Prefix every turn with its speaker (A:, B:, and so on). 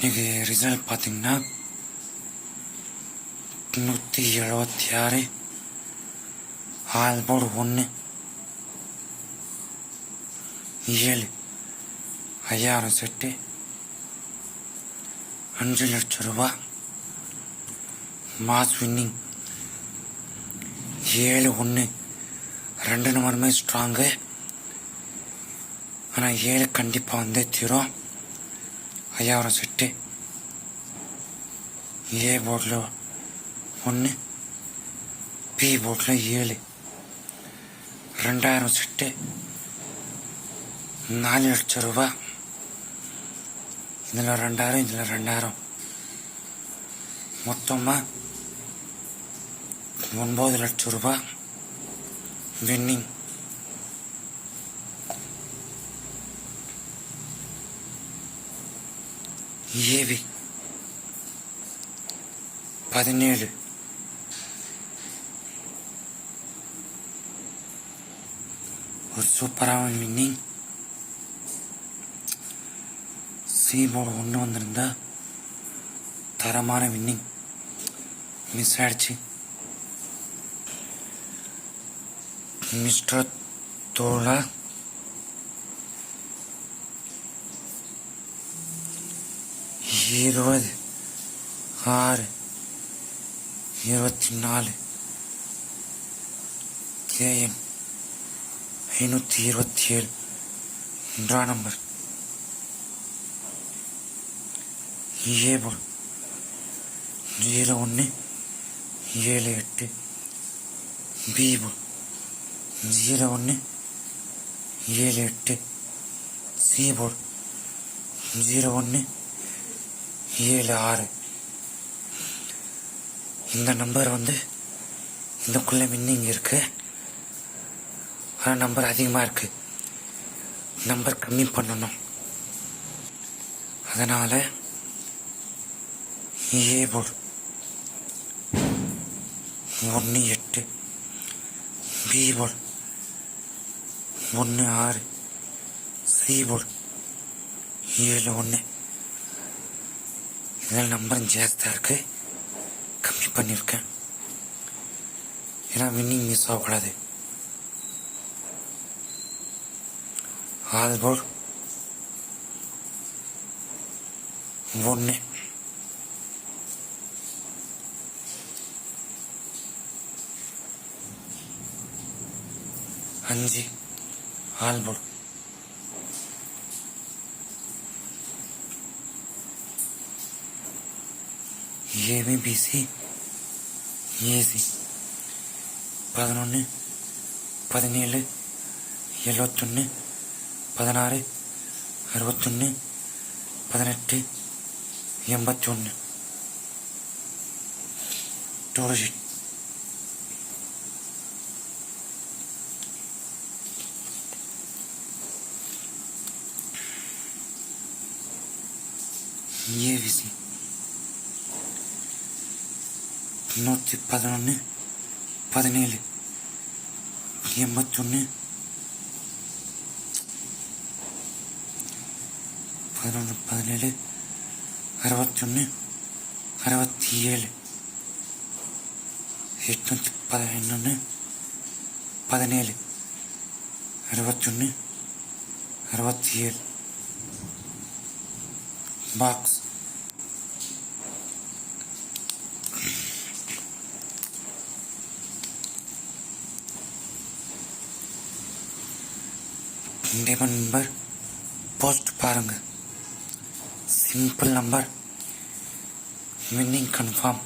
A: இன்னைக்கு ரிசல்ட் பார்த்தீங்கன்னா நூற்றி எழுபத்தி ஆறு ஆறு போடு ஒன்று ஏழு ஐயாயிரம் செட்டு அஞ்சு லட்சம் ரூபா மாஸ் வின்னிங் ஏழு ஒன்று ரெண்டு நம்பருமே ஸ்ட்ராங்கு ஆனால் ஏழு கண்டிப்பாக வந்தே தீரும். ஐயாயிரம் செட்டு ஏ போர்டில் ஒன்று பி போர்டில் ஏழு ரெண்டாயிரம் செட்டு நாலு லட்சம் ரூபா இதில் ரெண்டாயிரம் இதில் ரெண்டாயிரம் மொத்தமாக ஒன்பது லட்சம் ரூபா வின்னிங் ஏவி பதினேழு. ஒரு சூப்பரான வின்னிங் சி ஒன்று வந்திருந்தா தரமான வின்னிங் மிஸ் ஆயிடுச்சு. மிஸ்டர் தோழா. இருபது ஆறு இருபத்தி நாலு கேஎம் ஐநூற்றி இருபத்தி ஏழு ஒன்றாம் நம்பர். ஏபோல் ஜீரோ ஒன்று ஏழு எட்டு. பிபோல். ஜீரோ ஒன்று ஏழு எட்டு. சி ஜீரோ ஒன்று ஏழு ஆறு. இந்த நம்பர் வந்து இதுக்குள்ளே மின்னிங் இருக்கு. ஆனால் நம்பர் அதிகமாக இருக்கு. நம்பர் கம்மி பண்ணணும். அதனால் ஏ போர்டு ஒன்று எட்டு. பி போர்டு ஒன்று ஆறு. சி போர்டு ஏழு ஒன்று இதில் நம்பர் ஜாஸ்தியாக இருக்கு. கம்மி பண்ணியிருக்கேன் ஏன்னா வின்னிங் மிஸ் ஆகக்கூடாது ஆல் போர்டு ஒன்று அஞ்சு. ஆல் ஏபிபிசி ஏசி பதினொன்று பதினேழு எழுபத்தொன்று பதினாறு அறுபத்தொன்று பதினெட்டு எண்பத்தி ஒன்று டோலஜிட் ஏவிசி நூற்றி பதினொன்று பதினேழு. எண்பத்தொன்று பதினொன்று பதினேழு அறுபத்தொன்று அறுபத்தி ஏழு எட்நூற்றி பதினொன்று பதினேழு. அறுபத்தொன்று அறுபத்தி ஏழு பாக்ஸ். டேமன் நம்பர் போஸ்ட் பாருங்க. Simple number winning confirm